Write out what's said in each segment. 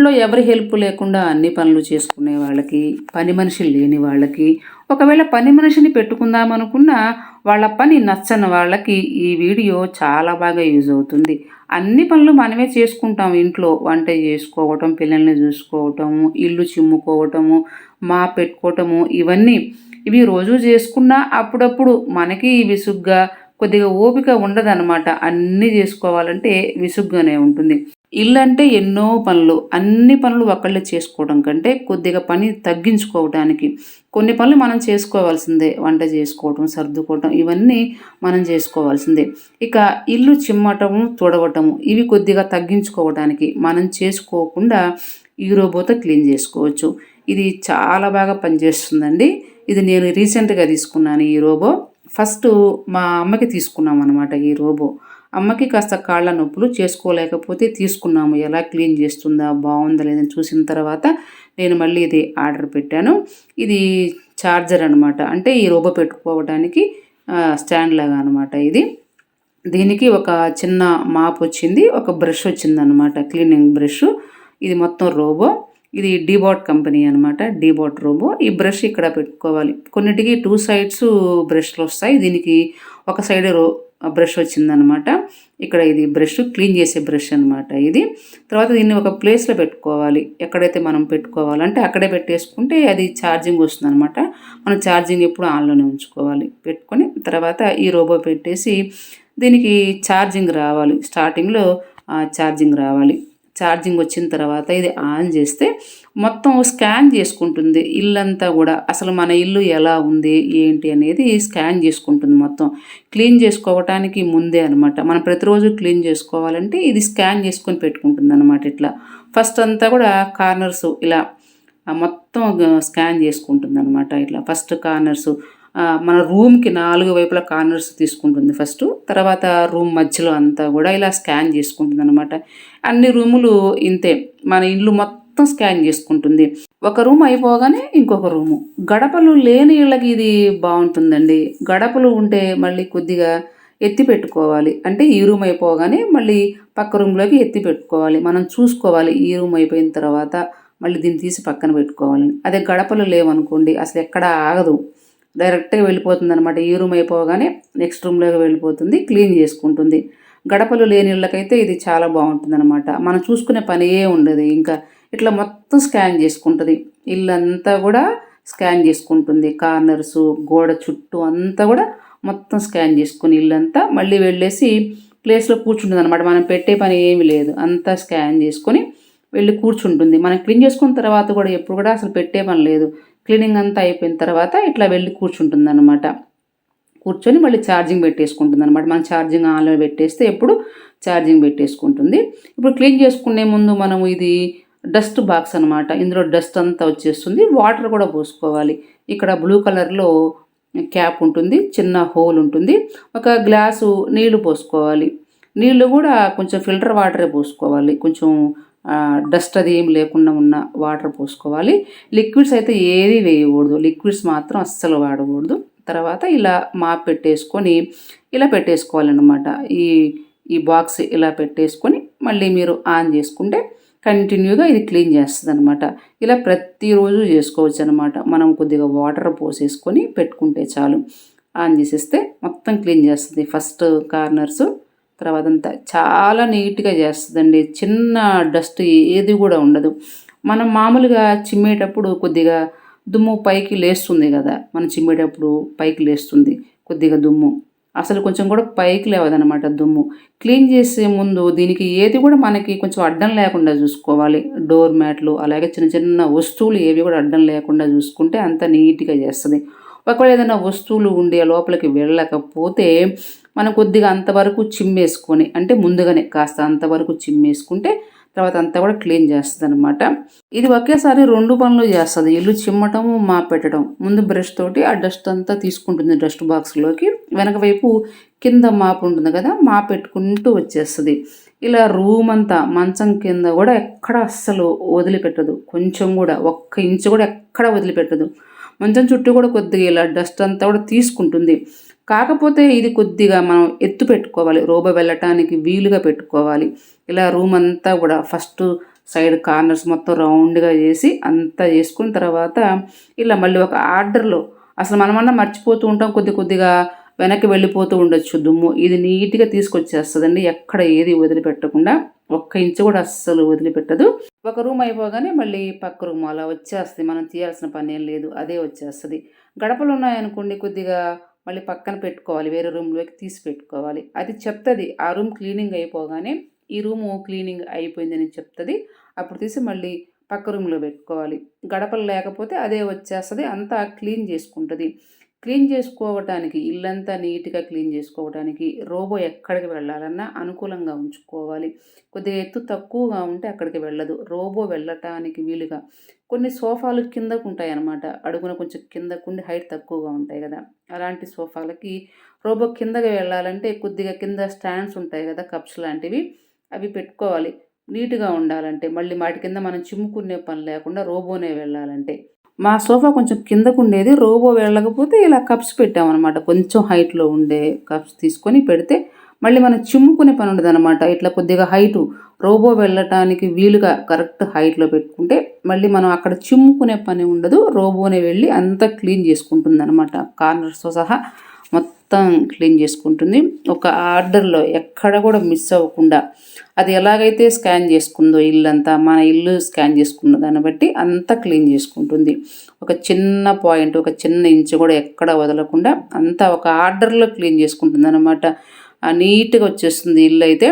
ఇంట్లో ఎవరి హెల్ప్ లేకుండా అన్ని పనులు చేసుకునే వాళ్ళకి పని మనిషి లేని వాళ్ళకి ఒకవేళ పని మనిషిని పెట్టుకుందామనుకున్నా వాళ్ళ పని నచ్చని వాళ్ళకి ఈ వీడియో చాలా బాగా యూజ్ అవుతుంది. అన్ని పనులు మనమే చేసుకుంటాం ఇంట్లో. వంట చేసుకోవటం పిల్లల్ని చూసుకోవటము ఇల్లు చిమ్ముకోవటము మా పెట్టుకోవటము ఇవన్నీ ఇవి రోజు చేసుకున్నా అప్పుడప్పుడు మనకి విసుగ్గా కొద్దిగా ఓపిక ఉండదన్నమాట. అన్నీ చేసుకోవాలంటే విసుగ్గానే ఉంటుంది. ఇల్లు అంటే ఎన్నో పనులు అన్ని పనులు ఒకళ్ళు చేసుకోవడం కంటే కొద్దిగా పని తగ్గించుకోవడానికి. కొన్ని పనులు మనం చేసుకోవాల్సిందే. వంట చేసుకోవటం సర్దుకోవటం ఇవన్నీ మనం చేసుకోవాల్సిందే. ఇక ఇల్లు చిమ్మటము తుడవటము ఇవి కొద్దిగా తగ్గించుకోవడానికి మనం చేసుకోకుండా ఈ రోబోతో క్లీన్ చేసుకోవచ్చు. ఇది చాలా బాగా పనిచేస్తుందండి. ఇది నేను రీసెంట్గా తీసుకున్నాను ఈ రోబో. ఫస్ట్ మా అమ్మకి తీసుకున్నాం అనమాట ఈ రోబో. అమ్మకి కాస్త కాళ్ళ నొప్పులు చేసుకోలేకపోతే తీసుకున్నాము. ఎలా క్లీన్ చేస్తుందా? బాగుందా లేదని చూసిన తర్వాత నేను మళ్ళీ ఇది ఆర్డర్ పెట్టాను. ఇది ఛార్జర్ అనమాట అంటే ఈ రోబో పెట్టుకోవడానికి స్టాండ్ లాగా అనమాట ఇది. దీనికి ఒక చిన్న మాప్ వచ్చింది. ఒక బ్రష్ వచ్చిందనమాట క్లీనింగ్ బ్రష్. ఇది మొత్తం రోబో. ఇది డీబాట్ కంపెనీ అనమాట డీబాట్ రోబో. ఈ బ్రష్ ఇక్కడ పెట్టుకోవాలి. కొన్నిటికి టూ సైడ్స్ బ్రష్లు వస్తాయి. దీనికి ఒక సైడ్ రో బ్రష్ వచ్చిందనమాట. ఇక్కడ ఇది బ్రష్ క్లీన్ చేసే బ్రష్ అనమాట ఇది. తర్వాత దీన్ని ఒక ప్లేస్లో పెట్టుకోవాలి. ఎక్కడైతే మనం పెట్టుకోవాలంటే అక్కడే పెట్టేసుకుంటే అది ఛార్జింగ్ వస్తుంది అనమాట మనం ఛార్జింగ్ ఎప్పుడు ఆన్లోనే ఉంచుకోవాలి. పెట్టుకొని తర్వాత ఈ రోబో పెట్టేసి దీనికి ఛార్జింగ్ రావాలి. స్టార్టింగ్లో ఛార్జింగ్ రావాలి. ఛార్జింగ్ వచ్చిన తర్వాత ఇది ఆన్ చేస్తే మొత్తం స్కాన్ చేసుకుంటుంది. ఇల్లంతా కూడా అసలు మన ఇల్లు ఎలా ఉంది ఏంటి అనేది స్కాన్ చేసుకుంటుంది మొత్తం. క్లీన్ చేసుకోవటానికి ముందే అనమాట మనం ప్రతిరోజు క్లీన్ చేసుకోవాలంటే ఇది స్కాన్ చేసుకొని పెట్టుకుంటుంది అనమాట ఇట్లా. ఫస్ట్ అంతా కూడా కార్నర్స్ ఇలా మొత్తం స్కాన్ చేసుకుంటుంది అనమాట ఇట్లా. ఫస్ట్ కార్నర్స్ మన రూమ్కి నాలుగు వైపుల కార్నర్స్ తీసుకుంటుంది ఫస్ట్. తర్వాత రూమ్ మధ్యలో అంతా కూడా ఇలా స్కాన్ చేసుకుంటుంది అనమాట అన్ని రూములు ఇంతే. మన ఇల్లు మొత్తం స్కాన్ చేసుకుంటుంది. ఒక రూమ్ అయిపోగానే ఇంకొక రూము. గడపలు లేని ఇళ్ళకి ఇది బాగుంటుందండి. గడపలు ఉంటే మళ్ళీ కొద్దిగా ఎత్తి పెట్టుకోవాలి. అంటే ఈ రూమ్ అయిపోగానే మళ్ళీ పక్క రూమ్లోకి ఎత్తి పెట్టుకోవాలి. మనం చూసుకోవాలి ఈ రూమ్ అయిపోయిన తర్వాత మళ్ళీ దీన్ని తీసి పక్కన పెట్టుకోవాలి అదే గడపలు లేవనుకోండి అసలు ఎక్కడ ఆగదు. డైరెక్ట్గా వెళ్ళిపోతుంది అనమాట ఈ రూమ్ అయిపోగానే నెక్స్ట్ రూమ్లోకి వెళ్ళిపోతుంది క్లీన్ చేసుకుంటుంది. గడపలు లేని ఇళ్ళకైతే ఇది చాలా బాగుంటుంది అనమాట మనం చూసుకునే పనియే ఉండదు. ఇంకా ఇట్లా మొత్తం స్కాన్ చేసుకుంటుంది. ఇల్లంతా కూడా స్కాన్ చేసుకుంటుంది. కార్నర్స్ గోడ చుట్టూ అంతా కూడా మొత్తం స్కాన్ చేసుకుని ఇల్లంతా మళ్ళీ వెళ్ళేసి ప్లేస్లో కూర్చుంటుంది అనమాట మనం పెట్టే పని ఏమి లేదు. అంతా స్కాన్ చేసుకొని వెళ్ళి కూర్చుంటుంది. మనం క్లీన్ చేసుకున్న తర్వాత కూడా ఎప్పుడు కూడా అసలు పెట్టే పని లేదు. క్లీనింగ్ అంతా అయిపోయిన తర్వాత ఇట్లా వెళ్ళి కూర్చుంటుంది అనమాట కూర్చొని మళ్ళీ ఛార్జింగ్ పెట్టేసుకుంటుంది అనమాట మనం ఛార్జింగ్ ఆన్లో పెట్టేస్తే ఎప్పుడు ఛార్జింగ్ పెట్టేసుకుంటుంది. ఇప్పుడు క్లీన్ చేసుకునే ముందు మనం ఇది డస్ట్ బాక్స్ అనమాట ఇందులో డస్ట్ అంతా వచ్చేస్తుంది. వాటర్ కూడా పోసుకోవాలి. ఇక్కడ బ్లూ కలర్లో క్యాప్ ఉంటుంది. చిన్న హోల్ ఉంటుంది. ఒక గ్లాసు నీళ్ళు పోసుకోవాలి. నీళ్ళు కూడా కొంచెం ఫిల్టర్ వాటరే పోసుకోవాలి. కొంచెం డస్ట్ అది ఏం లేకుండా ఉన్న వాటర్ పోసుకోవాలి. లిక్విడ్స్ అయితే ఏది వేయకూడదు. లిక్విడ్స్ మాత్రం అస్సలు వాడకూడదు. తర్వాత ఇలా మాప్ పెట్టేసుకొని ఇలా పెట్టేసుకోవాలన్నమాట. ఈ ఈ బాక్స్ ఇలా పెట్టేసుకొని మళ్ళీ మీరు ఆన్ చేసుకుంటే కంటిన్యూగా ఇది క్లీన్ చేస్తుంది అనమాట ఇలా ప్రతిరోజు చేసుకోవచ్చు అనమాట మనం కొద్దిగా వాటర్ పోసేసుకొని పెట్టుకుంటే చాలు. ఆన్ చేసేస్తే మొత్తం క్లీన్ చేస్తుంది. ఫస్ట్ కార్నర్స్ తర్వాత అంతా చాలా నీట్గా చేస్తుందండి. చిన్న డస్ట్ ఏది కూడా ఉండదు. మనం మామూలుగా చిమ్మేటప్పుడు కొద్దిగా దుమ్ము పైకి లేస్తుంది కదా మనం చిమ్మేటప్పుడు పైకి లేస్తుంది కొద్దిగా దుమ్ము. అసలు కొంచెం కూడా పైకి లేవదనమాట దుమ్ము. క్లీన్ చేసే ముందు దీనికి ఏది కూడా మనకి కొంచెం అడ్డం లేకుండా చూసుకోవాలి. డోర్ మ్యాట్లు అలాగే చిన్న చిన్న వస్తువులు ఏవి కూడా అడ్డం లేకుండా చూసుకుంటే అంత నీట్గా చేస్తుంది. ఒకవేళ ఏదైనా వస్తువులు ఉండి లోపలికి వెళ్ళకపోతే మనం కొద్దిగా అంతవరకు చిమ్మేసుకొని అంటే ముందుగానే కాస్త అంతవరకు చిమ్మేసుకుంటే తర్వాత అంతా కూడా క్లీన్ చేస్తుంది అనమాట ఇది ఒకేసారి రెండు పనులు చేస్తుంది. ఇల్లు చిమ్మటము మా పెట్టడం. ముందు బ్రష్ తోటి ఆ డస్ట్ అంతా తీసుకుంటుంది డస్ట్ బాక్స్లోకి. వెనక వైపు కింద మాపు ఉంటుంది కదా మా పెట్టుకుంటూ వచ్చేస్తుంది. ఇలా రూమ్ అంతా మంచం కింద కూడా ఎక్కడ అస్సలు వదిలిపెట్టదు. కొంచెం కూడా ఒక్క ఇంచు కూడా ఎక్కడ వదిలిపెట్టదు. మంచం చుట్టూ కూడా కొద్దిగా ఇలా డస్ట్ అంతా కూడా తీసుకుంటుంది. కాకపోతే ఇది కొద్దిగా మనం ఎత్తు పెట్టుకోవాలి. రోబ వెళ్ళటానికి వీలుగా పెట్టుకోవాలి. ఇలా రూమ్ అంతా కూడా ఫస్ట్ సైడ్ కార్నర్స్ మొత్తం రౌండ్గా చేసి అంతా చేసుకున్న తర్వాత ఇలా మళ్ళీ ఒక ఆర్డర్లో అసలు మనమన్నా మర్చిపోతూ ఉంటాం. కొద్ది కొద్దిగా వెనక్కి వెళ్ళిపోతూ ఉండొచ్చు దుమ్ము. ఇది నీట్గా తీసుకొచ్చేస్తుందండి. ఎక్కడ ఏది వదిలిపెట్టకుండా ఒక్క ఇంచు కూడా అస్సలు వదిలిపెట్టదు. ఒక రూమ్ అయిపోగానే మళ్ళీ పక్క రూమ్ అలా వచ్చేస్తుంది. మనం తీయాల్సిన పని ఏం లేదు. అదే వచ్చేస్తుంది. గడపలు ఉన్నాయనుకోండి కొద్దిగా మళ్ళీ పక్కన పెట్టుకోవాలి వేరే రూమ్లోకి తీసి పెట్టుకోవాలి అది చెప్తుంది ఆ రూమ్ క్లీనింగ్ అయిపోగానే ఈ రూము క్లీనింగ్ అయిపోయిందని చెప్తుంది. అప్పుడు తీసి మళ్ళీ పక్క రూమ్లో పెట్టుకోవాలి. గడపలు లేకపోతే అదే వచ్చేస్తుంది అంతా క్లీన్ చేసుకుంటుంది. క్లీన్ చేసుకోవటానికి ఇల్లంతా నీట్గా క్లీన్ చేసుకోవటానికి రోబో ఎక్కడికి వెళ్ళాలన్నా అనుకూలంగా ఉంచుకోవాలి. కొద్దిగా ఎత్తు తక్కువగా ఉంటే అక్కడికి వెళ్ళదు. రోబో వెళ్ళటానికి వీలుగా కొన్ని సోఫాలు కిందకు ఉంటాయి అన్నమాట అడుగున కొంచెం కిందకుండి హైట్ తక్కువగా ఉంటాయి కదా. అలాంటి సోఫాలకి రోబో కిందకి వెళ్ళాలంటే కొద్దిగా కింద స్టాండ్స్ ఉంటాయి కదా కప్స్ లాంటివి. అవి పెట్టుకోవాలి. నీట్గా ఉండాలంటే మళ్ళీ వాటి కింద మనం చిమ్ముకునే పని లేకుండా రోబోనే వెళ్ళాలంటే. మా సోఫా కొంచెం కిందకు ఉండేది రోబో వెళ్ళకపోతే ఇలా కప్స్ పెట్టామన్నమాట. కొంచెం హైట్లో ఉండే కప్స్ తీసుకొని పెడితే మళ్ళీ మనం చిమ్ముకునే పని ఉండదు అనమాట ఇట్లా కొద్దిగా హైటు రోబో వెళ్ళటానికి వీలుగా కరెక్ట్ హైట్లో పెట్టుకుంటే మళ్ళీ మనం అక్కడ చిమ్ముకునే పని ఉండదు రోబోనే వెళ్ళి అంతా క్లీన్ చేసుకుంటుంది అనమాట కార్నర్స్తో సహా మొత్తం క్లీన్ చేసుకుంటుంది. ఒక ఆర్డర్లో ఎక్కడ కూడా మిస్ అవ్వకుండా అది ఎలాగైతే స్కాన్ చేసుకుందో ఇల్లంతా మన ఇల్లు స్కాన్ చేసుకున్న దాన్ని బట్టి అంతా క్లీన్ చేసుకుంటుంది. ఒక చిన్న పాయింట్ ఒక చిన్న ఇంచు కూడా ఎక్కడ వదలకుండా అంతా ఒక ఆర్డర్లో క్లీన్ చేసుకుంటుంది అనమాట నీట్గా వచ్చేస్తుంది ఇల్లు అయితే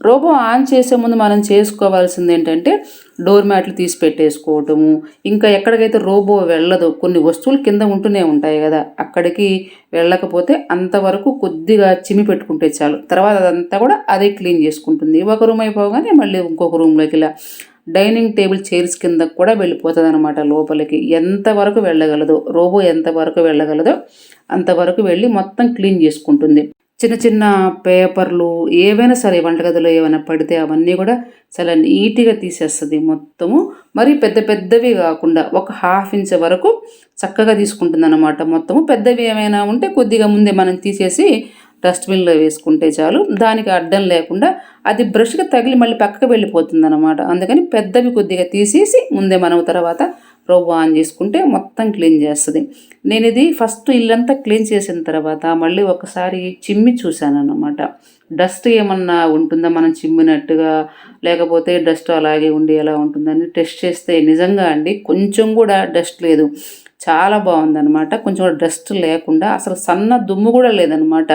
రోబో ఆన్ చేసే ముందు మనం చేసుకోవాల్సింది ఏంటంటే డోర్ మ్యాట్లు తీసి పెట్టేసుకోవటము. ఇంకా ఎక్కడికైతే రోబో వెళ్ళదు కొన్ని వస్తువులు కింద ఉంటూనే ఉంటాయి కదా. అక్కడికి వెళ్ళకపోతే అంతవరకు కొద్దిగా చిమి పెట్టుకుంటే చాలు. తర్వాత అదంతా కూడా అదే క్లీన్ చేసుకుంటుంది. ఒక రూమ్ అయిపోగానే మళ్ళీ ఇంకొక రూమ్లోకి ఇలా డైనింగ్ టేబుల్ చైర్స్ కింద కూడా వెళ్ళిపోతుంది అనమాట లోపలికి. ఎంతవరకు వెళ్ళగలదో రోబో ఎంతవరకు వెళ్ళగలదో అంతవరకు వెళ్ళి మొత్తం క్లీన్ చేసుకుంటుంది. చిన్న చిన్న పేపర్లు ఏవైనా సరే వంటగదిలో ఏమైనా పడితే అవన్నీ కూడా చాలా నీట్గా తీసేస్తుంది మొత్తము. మరి పెద్ద పెద్దవి కాకుండా ఒక హాఫ్ ఇంచ్ వరకు చక్కగా తీసుకుంటుంది అనమాట మొత్తము. పెద్దవి ఏమైనా ఉంటే కొద్దిగా ముందే మనం తీసేసి డస్ట్బిన్లో వేసుకుంటే చాలు. దానికి అడ్డం లేకుండా అది బ్రష్గా తగిలి మళ్ళీ పక్కకు వెళ్ళిపోతుంది అనమాట అందుకని పెద్దవి కొద్దిగా తీసేసి ముందే మనం తర్వాత రోబో ఆన్ చేసుకుంటే మొత్తం క్లీన్ చేస్తుంది. నేను ఇది ఫస్ట్ ఇల్లంతా క్లీన్ చేసిన తర్వాత మళ్ళీ ఒకసారి చిమ్మి చూశాను అన్నమాట డస్ట్ ఏమన్నా ఉంటుందా? మనం చిమ్మినట్టుగా లేకపోతే డస్ట్ అలాగే ఉండి ఎలా ఉంటుందని టెస్ట్ చేస్తే నిజంగా అండి కొంచెం కూడా డస్ట్ లేదు. చాలా బాగుందనమాట కొంచెం డస్ట్ లేకుండా అసలు సన్న దుమ్ము కూడా లేదనమాట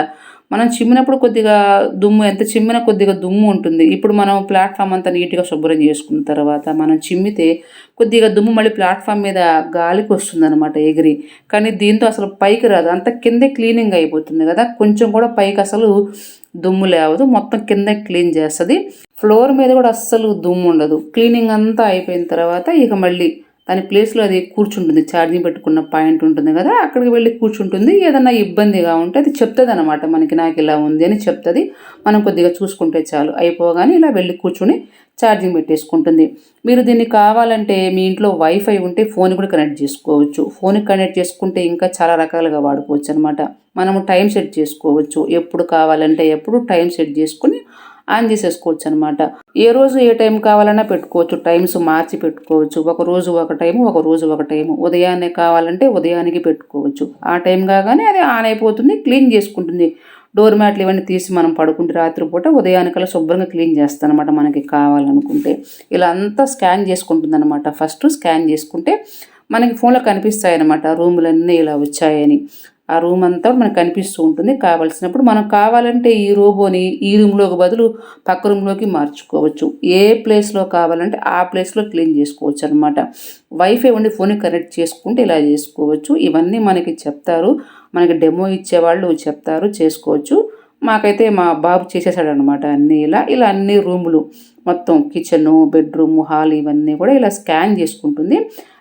మనం చిమ్మినప్పుడు కొద్దిగా దుమ్ము ఎంత చిమ్మిన కొద్దిగా దుమ్ము ఉంటుంది. ఇప్పుడు మనం ప్లాట్ఫామ్ అంతా నీట్గా శుభ్రం చేసుకున్న తర్వాత మనం చిమ్మితే కొద్దిగా దుమ్ము మళ్ళీ ప్లాట్ఫామ్ మీద గాలికి వస్తుంది అనమాట ఎగిరి. కానీ దీంతో అసలు పైకి రాదు. అంత కిందే క్లీనింగ్ అయిపోతుంది కదా. కొంచెం కూడా పైకి అసలు దుమ్ము లేవదు. మొత్తం కింద క్లీన్ చేస్తుంది. ఫ్లోర్ మీద కూడా అస్సలు దుమ్ము ఉండదు. క్లీనింగ్ అంతా అయిపోయిన తర్వాత ఇక మళ్ళీ దాని ప్లేస్లో అది కూర్చుంటుంది ఛార్జింగ్ పెట్టుకున్న పాయింట్ ఉంటుంది కదా అక్కడికి వెళ్ళి కూర్చుంటుంది. ఏదన్నా ఇబ్బందిగా ఉంటే అది చెప్తుంది అనమాట మనకి నాకు ఇలా ఉంది అని చెప్తుంది. మనం కొద్దిగా చూసుకుంటే చాలు. అయిపోగానే ఇలా వెళ్ళి కూర్చుని ఛార్జింగ్ పెట్టేసుకుంటుంది. మీరు దీన్ని కావాలంటే మీ ఇంట్లో వైఫై ఉంటే ఫోన్ కూడా కనెక్ట్ చేసుకోవచ్చు. ఫోన్కి కనెక్ట్ చేసుకుంటే ఇంకా చాలా రకాలుగా వాడుకోవచ్చు అనమాట మనము టైం సెట్ చేసుకోవచ్చు. ఎప్పుడు కావాలంటే ఎప్పుడు టైం సెట్ చేసుకుని ఆన్ చేసేసుకోవచ్చు అనమాట ఏ రోజు ఏ టైం కావాలన్నా పెట్టుకోవచ్చు. టైమ్స్ మార్చి పెట్టుకోవచ్చు. ఒక రోజు ఒక టైము ఒక రోజు ఒక టైము ఉదయాన్నే కావాలంటే ఉదయానికి పెట్టుకోవచ్చు. ఆ టైం కాగానే అది ఆన్ అయిపోతుంది క్లీన్ చేసుకుంటుంది. డోర్ మ్యాట్లు ఇవన్నీ తీసి మనం పడుకుంటే రాత్రిపూట ఉదయానికల్లా శుభ్రంగా క్లీన్ చేస్తాను అనమాట మనకి కావాలనుకుంటే. ఇలా అంతా స్కాన్ చేసుకుంటుంది అనమాట ఫస్ట్ స్కాన్ చేసుకుంటే మనకి ఫోన్లో కనిపిస్తాయి అనమాట రూములన్నీ ఇలా వచ్చాయని. ఆ రూమ్ అంతా మనకు కనిపిస్తూ ఉంటుంది. కావాల్సినప్పుడు మనం కావాలంటే ఈ రోబోని ఈ రూమ్లోకి బదులు పక్క రూమ్లోకి మార్చుకోవచ్చు. ఏ ప్లేస్లో కావాలంటే ఆ ప్లేస్లో క్లీన్ చేసుకోవచ్చు అనమాట వైఫై ఉండి ఫోన్ కనెక్ట్ చేసుకుంటే ఇలా చేసుకోవచ్చు. ఇవన్నీ మనకి చెప్తారు. మనకి డెమో ఇచ్చేవాళ్ళు చెప్తారు. చేసుకోవచ్చు. మాకైతే మా బాబు చేసేసాడు అనమాట అన్నీ ఇలా. ఇలా అన్ని రూములు మొత్తం కిచెను బెడ్రూమ్ హాల్ ఇవన్నీ కూడా ఇలా స్కాన్ చేసుకుంటుంది.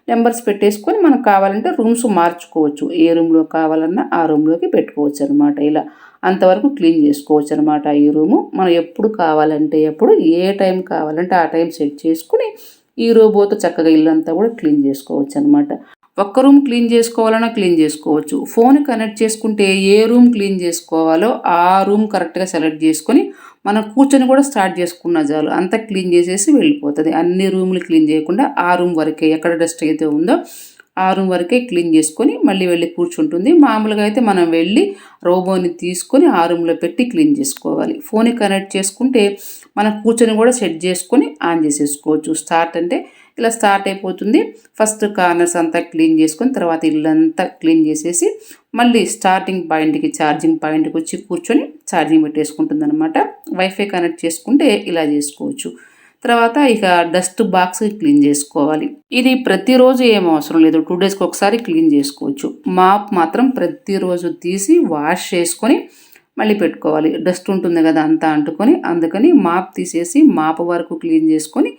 నెంబర్స్ పెట్టేసుకొని మనకు కావాలంటే రూమ్స్ మార్చుకోవచ్చు. ఏ రూమ్లో కావాలన్నా ఆ రూమ్లోకి పెట్టుకోవచ్చు అనమాట ఇలా అంతవరకు క్లీన్ చేసుకోవచ్చు అనమాట ఈ రూము. మనం ఎప్పుడు కావాలంటే ఎప్పుడు ఏ టైం కావాలంటే ఆ టైం సెట్ చేసుకుని ఈ రోబోతో చక్కగా ఇల్లంతా కూడా క్లీన్ చేసుకోవచ్చు అనమాట ఒక్క రూమ్ క్లీన్ చేసుకోవాలన్నా క్లీన్ చేసుకోవచ్చు. ఫోన్ కనెక్ట్ చేసుకుంటే ఏ రూమ్ క్లీన్ చేసుకోవాలో ఆ రూమ్ కరెక్ట్గా సెలెక్ట్ చేసుకొని మనం కూర్చొని కూడా స్టార్ట్ చేసుకున్న చాలు. అంతా క్లీన్ చేసేసి వెళ్ళిపోతుంది. అన్ని రూమ్లు క్లీన్ చేయకుండా ఆ రూమ్ వరకే ఎక్కడ డస్ట్ అయితే ఉందో ఆ రూమ్ వరకే క్లీన్ చేసుకొని మళ్ళీ వెళ్ళి కూర్చుంటుంది. మామూలుగా అయితే మనం వెళ్ళి రోబోని తీసుకొని ఆ రూమ్లో పెట్టి క్లీన్ చేసుకోవాలి. ఫోన్ కనెక్ట్ చేసుకుంటే మనం కూర్చొని కూడా సెట్ చేసుకొని ఆన్ చేసేసుకోవచ్చు. స్టార్ట్ అంటే ఇలా స్టార్ట్ అయిపోతుంది. ఫస్ట్ కార్నర్స్ అంతా క్లీన్ చేసుకొని తర్వాత ఇల్లంతా క్లీన్ చేసేసి మళ్ళీ స్టార్టింగ్ పాయింట్కి ఛార్జింగ్ పాయింట్కి వచ్చి కూర్చొని ఛార్జింగ్ పెట్టేసుకుంటుంది అనమాట వైఫై కనెక్ట్ చేసుకుంటే ఇలా చేసుకోవచ్చు. తర్వాత ఇక డస్ట్ బాక్స్ క్లీన్ చేసుకోవాలి. ఇది ప్రతిరోజు ఏం అవసరం లేదు. టూ డేస్కి ఒకసారి క్లీన్ చేసుకోవచ్చు. మాప్ మాత్రం ప్రతిరోజు తీసి వాష్ చేసుకొని మళ్ళీ పెట్టుకోవాలి. డస్ట్ ఉంటుంది కదా అంతా అంటుకొని అందుకని మాప్ తీసేసి మాప్ వరకు క్లీన్ చేసుకొని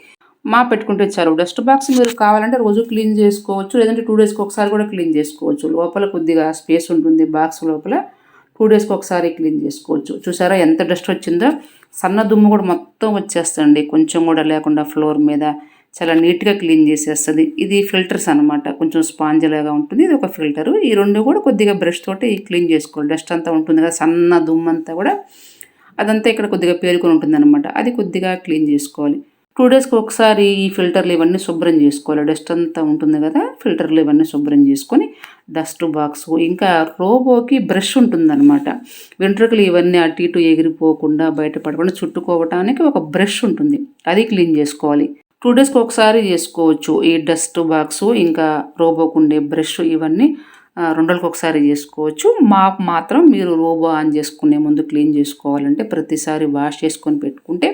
మా పెట్టుకుంటే చాలు డస్ట్ బాక్స్ మీరు కావాలంటే రోజు క్లీన్ చేసుకోవచ్చు. లేదంటే టూ డేస్కి ఒకసారి కూడా క్లీన్ చేసుకోవచ్చు. లోపల కొద్దిగా స్పేస్ ఉంటుంది బాక్స్ లోపల. టూ డేస్కి ఒకసారి క్లీన్ చేసుకోవచ్చు. చూసారా ఎంత డస్ట్ వచ్చిందో? సన్న దుమ్ము కూడా మొత్తం వచ్చేస్తుంది. కొంచెం కూడా లేకుండా ఫ్లోర్ మీద చాలా నీట్గా క్లీన్ చేసేస్తుంది. ఇది ఫిల్టర్స్ అనమాట కొంచెం స్పాంజ్లాగా ఉంటుంది. ఇది ఒక ఫిల్టరు. ఈ రెండు కూడా కొద్దిగా బ్రష్ తోటి క్లీన్ చేసుకోవాలి. డస్ట్ అంతా ఉంటుంది కదా సన్న దుమ్ము అంతా కూడా. అదంతా ఇక్కడ కొద్దిగా పేరుకొని ఉంటుంది అనమాట అది కొద్దిగా క్లీన్ చేసుకోవాలి. టూ డేస్కి ఒకసారి ఈ ఫిల్టర్లు ఇవన్నీ శుభ్రం చేసుకోవాలి. డస్ట్ అంతా ఉంటుంది కదా ఫిల్టర్లు ఇవన్నీ శుభ్రం చేసుకొని డస్ట్ బాక్స్ ఇంకా రోబోకి బ్రష్ ఉంటుందన్నమాట. వెంట్రుకలు ఇవన్నీ అటు ఇటు ఎగిరిపోకుండా బయటపడకుండా చుట్టుకోవటానికి ఒక బ్రష్ ఉంటుంది. అది క్లీన్ చేసుకోవాలి. టూ డేస్కి ఒకసారి చేసుకోవచ్చు. ఈ డస్ట్ బాక్స్ ఇంకా రోబోకు ఉండే బ్రష్ ఇవన్నీ రెండు రోజులకు ఒకసారి చేసుకోవచ్చు. మాప్ మాత్రం మీరు రోబో ఆన్ చేసుకునే ముందు క్లీన్ చేసుకోవాలంటే ప్రతిసారి వాష్ చేసుకొని పెట్టుకుంటే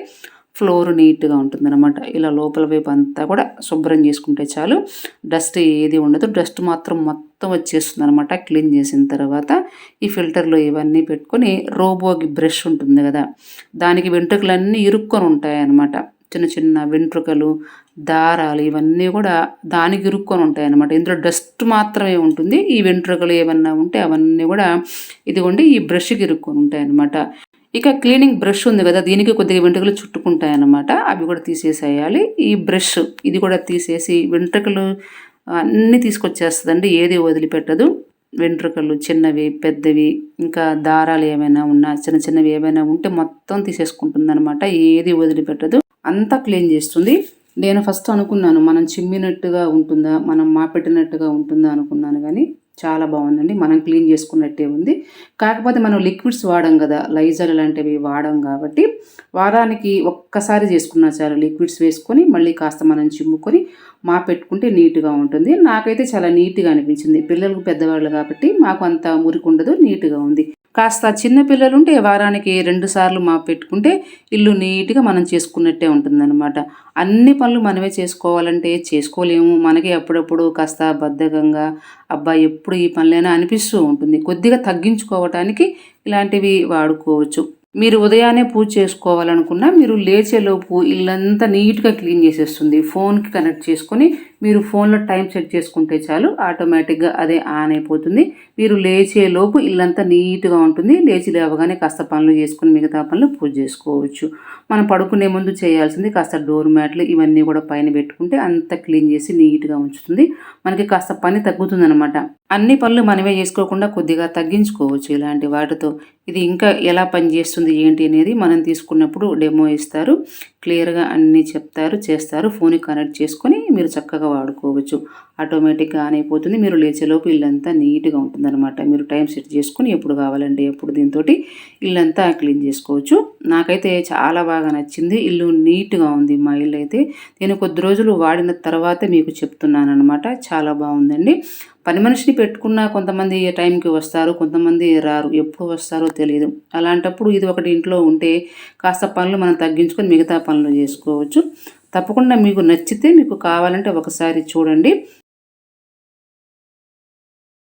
ఫ్లోర్ నీట్గా ఉంటుందన్నమాట. ఇలా లోపల వైపు అంతా కూడా శుభ్రం చేసుకుంటే చాలు. డస్ట్ ఏది ఉండదు. డస్ట్ మాత్రం మొత్తం వచ్చేస్తుంది అనమాట క్లీన్ చేసిన తర్వాత. ఈ ఫిల్టర్లో ఇవన్నీ పెట్టుకొని రోబోకి బ్రష్ ఉంటుంది కదా. దానికి వెంట్రుకలన్నీ ఇరుక్కొని ఉంటాయి అన్నమాట చిన్న చిన్న వెంట్రుకలు దారాలు ఇవన్నీ కూడా దానికి ఇరుక్కొని ఉంటాయి అన్నమాట ఇందులో డస్ట్ మాత్రమే ఉంటుంది. ఈ వెంట్రుకలు ఏమన్నా ఉంటే అవన్నీ కూడా ఇదిగోండి ఈ బ్రష్కి ఇరుక్కొని ఉంటాయి అన్నమాట ఇక క్లీనింగ్ బ్రష్ ఉంది కదా దీనికి కొద్దిగా వెంట్రుకలు చుట్టుకుంటాయి అన్నమాట అవి కూడా తీసేసేయాలి. ఈ బ్రష్ ఇది కూడా తీసేసి వెంట్రుకలు అన్నీ తీసుకొచ్చేస్తుందండి ఏది వదిలిపెట్టదు. వెంట్రుకలు చిన్నవి పెద్దవి ఇంకా దారాలు ఏమైనా ఉన్నా చిన్న చిన్నవి ఏమైనా ఉంటే మొత్తం తీసేసుకుంటుంది అనమాట ఏది వదిలిపెట్టదు. అంతా క్లీన్ చేస్తుంది. నేను ఫస్ట్ అనుకున్నాను మనం చిమ్మినట్టుగా ఉంటుందా మనం మాపెట్టినట్టుగా ఉంటుందా అనుకున్నాను కానీ చాలా బాగుందండి. మనం క్లీన్ చేసుకున్నట్టే ఉంది. కాకపోతే మనం లిక్విడ్స్ వాడం కదా లైజర్ లాంటివి వాడం కాబట్టి వారానికి ఒక్కసారి చేసుకున్నా చాలు లిక్విడ్స్ వేసుకొని మళ్ళీ కాస్త మనం చిమ్ముకొని మా పెట్టుకుంటే నీట్గా ఉంటుంది. నాకైతే చాలా నీట్గా అనిపించింది. పిల్లలకు పెద్దవాళ్ళు కాబట్టి మాకు అంత మురికి ఉండదు నీట్గా ఉంది. కాస్త చిన్న ఉంటే వారానికి రెండుసార్లు మాపు మా పెట్టుకుంటే ఇల్లు నీట్గా మనం చేసుకున్నట్టే ఉంటుందన్నమాట. అన్ని పనులు మనమే చేసుకోవాలంటే చేసుకోలేము. మనకి అప్పుడప్పుడు కాస్త బద్ధకంగా అబ్బా ఎప్పుడు ఈ పనులైనా అనిపిస్తూ ఉంటుంది. కొద్దిగా తగ్గించుకోవటానికి ఇలాంటివి వాడుకోవచ్చు. మీరు ఉదయాన్నే పూజ చేసుకోవాలనుకున్నా మీరు లేచేలోపు ఇల్లంతా నీట్గా క్లీన్ చేసేస్తుంది. ఫోన్కి కనెక్ట్ చేసుకొని మీరు ఫోన్లో టైం సెట్ చేసుకుంటే చాలు ఆటోమేటిక్గా అదే ఆన్ అయిపోతుంది. మీరు లేచే లోపు ఇల్లంతా నీట్గా ఉంటుంది. లేచి లేవగానే కాస్త పనులు చేసుకుని మిగతా పనులు పూజ చేసుకోవచ్చు. మనం పడుకునే ముందు చేయాల్సింది కాస్త డోర్ మ్యాట్లు ఇవన్నీ కూడా పైన పెట్టుకుంటే అంత క్లీన్ చేసి నీట్గా ఉంచుతుంది. మనకి కాస్త పని తగ్గుతుంది అనమాట అన్ని పనులు మనమే చేసుకోకుండా కొద్దిగా తగ్గించుకోవచ్చు ఇలాంటి వాటితో. ఇది ఇంకా ఎలా పనిచేస్తుంది ఏంటి అనేది మనం తీసుకున్నప్పుడు డెమో ఇస్తారు. క్లియర్గా అన్నీ చెప్తారు చేస్తారు. ఫోన్కి కనెక్ట్ చేసుకొని మీరు చక్కగా వాడుకోవచ్చు. ఆటోమేటిక్గా ఆన్ అయిపోతుంది మీరు లేచేలోపు ఇల్లంతా నీట్గా ఉంటుందన్నమాట. మీరు టైం సెట్ చేసుకుని ఎప్పుడు కావాలంటే ఎప్పుడు దీంతో ఇల్లంతా క్లీన్ చేసుకోవచ్చు. నాకైతే చాలా బాగా నచ్చింది. ఇల్లు నీట్గా ఉంది మా ఇల్లు అయితే. నేను కొద్ది రోజులు వాడిన తర్వాత మీకు చెప్తున్నాను అనమాట చాలా బాగుందండి. పని మనిషిని పెట్టుకున్న కొంతమంది టైంకి వస్తారు కొంతమంది రారు. ఎప్పుడు వస్తారో తెలియదు అలాంటప్పుడు ఇది ఒకటి ఇంట్లో ఉంటే కాస్త పనులు మనం తగ్గించుకొని మిగతా పనులు చేసుకోవచ్చు. తప్పకుండా మీకు నచ్చితే మీకు కావాలంటే ఒకసారి చూడండి.